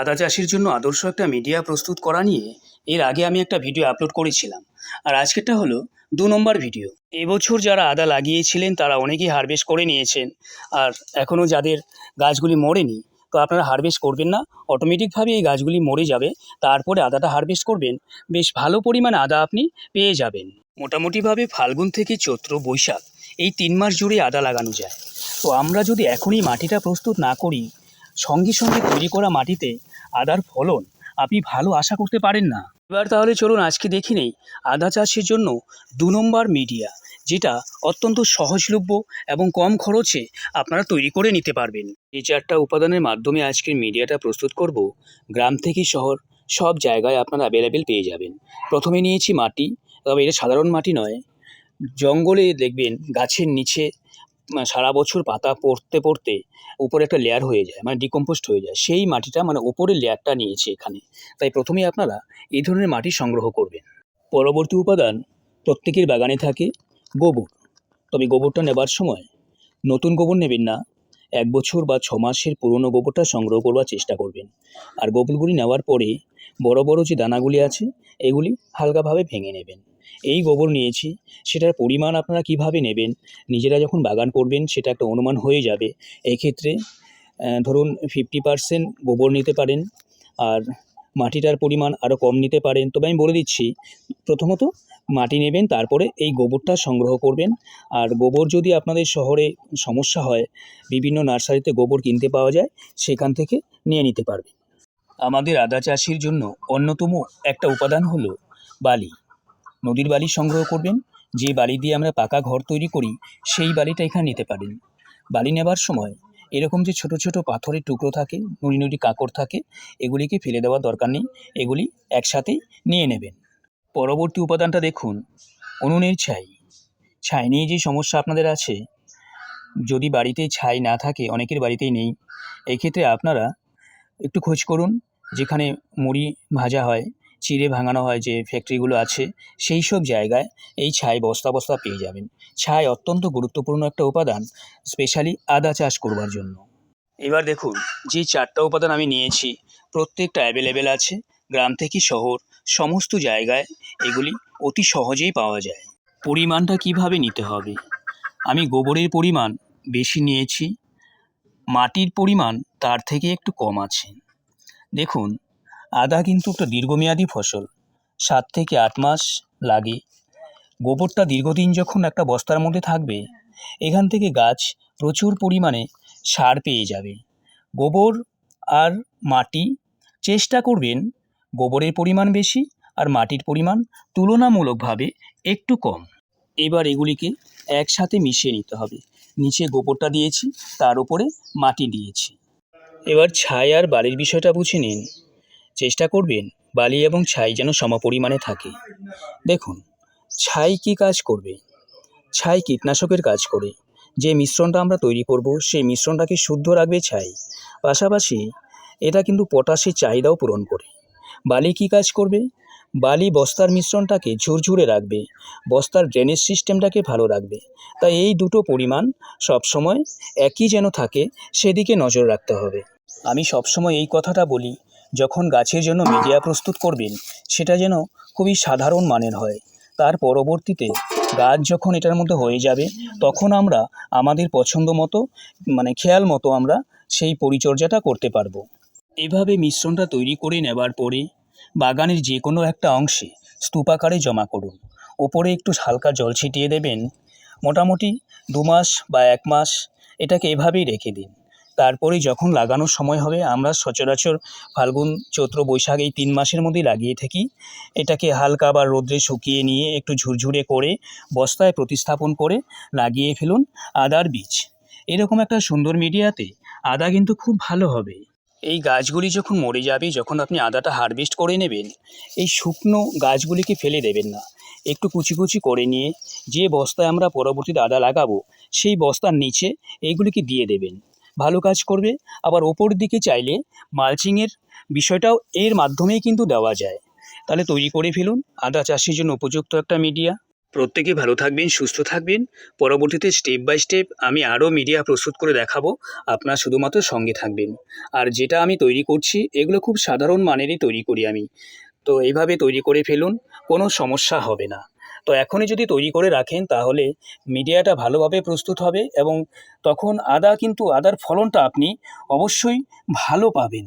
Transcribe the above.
আদা চাষের জন্য আদর্শ একটা মিডিয়া প্রস্তুত করা নিয়ে এর আগে আমি একটা ভিডিও আপলোড করেছিলাম। আর আজকেরটা হলো দু নম্বর ভিডিও এবছর যারা আদা লাগিয়েছিলেন, তারা অনেকেই হারভেস্ট করে নিয়েছেন। আর এখনও যাদের গাছগুলি মরেনি, তো আপনারা হারভেস্ট করবেন না। অটোমেটিকভাবে এই গাছগুলি মরে যাবে। তারপরে আদাটা হারভেস্ট করবেন। বেশ ভালো পরিমাণে আদা আপনি পেয়ে যাবেন। মোটামুটিভাবে ফাল্গুন থেকে চৈত্র বৈশাখ, এই তিন মাস জুড়ে আদা লাগানো যায়। তো আমরা যদি এখনই মাটিটা প্রস্তুত না করি, সঙ্গে সঙ্গে তৈরি করা মাটিতে আদার ফলন আপনি ভালো আশা করতে পারেন না। এবার তাহলে চলুন আজকে দেখি নেই আদা চাষের জন্য দু নম্বর মিডিয়া, যেটা অত্যন্ত সহজলভ্য এবং কম খরচে আপনারা তৈরি করে নিতে পারবেন। এই চারটা উপাদানের মাধ্যমে আজকের মিডিয়াটা প্রস্তুত করব। গ্রাম থেকে শহর, সব জায়গায় আপনারা অ্যাভেলেবেল পেয়ে যাবেন। প্রথমে নিয়েছি মাটি, তবে এটা সাধারণ মাটি নয়। জঙ্গলে দেখবেন গাছের নিচে সারা বছর পাতা পড়তে পড়তে উপরে একটা লেয়ার হয়ে যায় মানে ডিকম্পোস্ট হয়ে যায়। সেই মাটিটা মানে ওপরের লেয়ারটা নিয়েছে এখানে। তাই প্রথমেই আপনারা এই ধরনের মাটি সংগ্রহ করবেন। পরবর্তী উপাদান প্রত্যেকের বাগানে থাকে গোবর। তবে গোবরটা নেবার সময় নতুন গোবর নেবেন না। এক বছর বা ছ মাসের পুরনো গোবরটা সংগ্রহ করবার চেষ্টা করবেন। আর গোবরগুলি নেওয়ার পরে বড় বড় যে দানাগুলি আছে, এগুলি হালকাভাবে ভেঙে নেবেন। এই গোবর নিয়েছি সেটার পরিমাণ আপনারা কীভাবে নেবেন? নিজেরা যখন বাগান করবেন সেটা একটা অনুমান হয়ে যাবে। এক্ষেত্রে আহ, ধরুন ফিফটি পার্সেন্ট গোবর নিতে পারেন আর মাটিটার পরিমাণ আরও কম নিতে পারেন। তবে আমি বলে দিচ্ছি প্রথমত মাটি নেবেন তারপরে এই গোবরটা সংগ্রহ করবেন। আর গোবর যদি আপনাদের শহরে সমস্যা হয় বিভিন্ন নার্সারিতে গোবর কিনতে পাওয়া যায় সেখান থেকে নিয়ে নিতে পারবেন। আমাদের আদা চাষির জন্য অন্যতম একটা উপাদান হলো বালি। নদীর বালি সংগ্রহ করবেন, যে বালি দিয়ে আমরা পাকা ঘর তৈরি করি, সেই বালিটা এখানে নিতে পারেন। বালি নেবার সময় এরকম যে ছোট ছোট পাথরের টুকরো থাকে, নুড়ি নুড়ি কাঁকড় থাকে, এগুলিকে ফেলে দেওয়ার দরকার নেই, এগুলি একসাথেই নিয়ে নেবেন। পরবর্তী উপাদানটা দেখুন, উনুনের ছাই। ছাই নিয়ে যে সমস্যা আপনাদের আছে, যদি বাড়িতে ছাই না থাকে, অনেকের বাড়িতেই নেই, এক্ষেত্রে আপনারা একটু খোঁজ করুন, যেখানে মুড়ি ভাজা হয় চিড়ে ভাঙানো হয় যে ফ্যাক্টরিগুলো আছে, সেই সব জায়গায় এই ছাই বস্তা বস্তা পেয়ে যাবেন। ছাই অত্যন্ত গুরুত্বপূর্ণ একটা উপাদান স্পেশালি আদা চাষ করবার জন্য। এবার দেখুন, যে চারটা উপাদান আমি নিয়েছি, প্রত্যেকটা অ্যাভেলেবেল আছে, গ্রাম থেকে শহর, সমস্ত জায়গায় এগুলি অতি সহজেই পাওয়া যায়। পরিমাণটা কীভাবে নিতে হবে? আমি গোবরের পরিমাণ বেশি নিয়েছি, মাটির পরিমাণ তার থেকে একটু কম আছে। দেখুন আদা কিন্তু একটা দীর্ঘমেয়াদী ফসল। সাত থেকে আট মাস লাগে। গোবরটা দীর্ঘদিন যখন একটা বস্তার মধ্যে থাকবে, এখান থেকে গাছ প্রচুর পরিমাণে সার পেয়ে যাবে। গোবর আর মাটি চেষ্টা করবেন গোবরের পরিমাণ বেশি আর মাটির পরিমাণ তুলনামূলকভাবে একটু কম। এবার এগুলিকে একসাথে মিশিয়ে নিতে হবে। নিচে গোবরটা দিয়েছি, তার উপরে মাটি দিয়েছি। এবার ছাই আর বালির বিষয়টা বুঝে নিন। চেষ্টা করবেন বালি এবং ছাই যেন সমপরিমাণে থাকে। দেখুন, ছাই কি কাজ করবে? ছাই কীটনাশকের কাজ করে। যে মিশ্রণটা আমরা তৈরি করব, সেই মিশ্রণটাকে শুদ্ধ রাখবে ছাই। পাশাপাশি এটা কিন্তু পটাশের চাহিদাও পূরণ করে। বালি কি কাজ করবে? বালি বস্তার মিশ্রণটাকে ঝুরঝুরে রাখবে। বস্তার ড্রেনেজ সিস্টেমটাকে ভালো রাখবে। তাই এই দুটো পরিমাণ সবসময় একই যেন থাকে, সেদিকে নজর রাখতে হবে। আমি সবসময় এই কথাটা বলি যখন গাছের জন্য মিডিয়া প্রস্তুত করবেন, সেটা যেন খুবই সাধারণ মানের হয়। তার পরবর্তীতে গাছ যখন এটার মধ্যে হয়ে যাবে, তখন আমরা আমাদের পছন্দ মতো মানে খেয়াল মতো আমরা সেই পরিচর্যাটা করতে পারব। এভাবে মিশ্রণটা তৈরি করে নেবার পরে বাগানের যে কোনো একটা অংশে স্তূপাকারে জমা করুন। ওপরে একটু হালকা জল ছিটিয়ে দেবেন। মোটামুটি দু মাস বা এক মাস এটাকে এভাবেই রেখে দিন। তারপরে যখন লাগানোর সময় হবে, আমরা সচরাচর ফাল্গুন, চৈত্র, বৈশাখ এই তিন মাসের মধ্যেই লাগিয়ে থাকি। এটাকে হালকা বা রোদ্রে শুকিয়ে নিয়ে একটু ঝুরঝুরে করে বস্তায় প্রতিস্থাপন করে লাগিয়ে ফেলুন আদার বীজ। এরকম একটা সুন্দর মিডিয়াতে আদা কিন্তু খুব ভালো হবে। এই গাছগুলি যখন মরে যাবে, যখন আপনি আদাটা হারভেস্ট করে নেবেন, এই শুকনো গাছগুলিকে ফেলে দেবেন না। একটু কুচি কুচি করে নিয়ে যে বস্তায় আমরা পরবর্তীতে আদা লাগাবো, সেই বস্তার নিচে এইগুলিকে দিয়ে দেবেন। ভালো কাজ করবে। আবার ওপর দিকে চাইলে মালচিংয়ের বিষয়টাও এর মাধ্যমেই কিন্তু দেওয়া যায়। তাহলে তৈরি করে ফেলুন। আদা চাষের জন্য উপযুক্ত একটা মিডিয়া প্রত্যেকে ভালো থাকবেন, সুস্থ থাকবেন। পরবর্তীতে স্টেপ বাই স্টেপ আমি আরও মিডিয়া প্রস্তুত করে দেখাবো। আপনার শুধুমাত্র সঙ্গে থাকবেন। আর যেটা আমি তৈরি করছি, এগুলো খুব সাধারণ মানেরই তৈরি করি আমি। তো এইভাবে তৈরি করে ফেলুন, কোনো সমস্যা হবে না। তো এখনই যদি তৈরি করে রাখেন, তাহলে মিডিয়াটা ভালোভাবে প্রস্তুত হবে এবং তখন আদা কিন্তু আদার ফলনটা আপনি অবশ্যই ভালো পাবেন।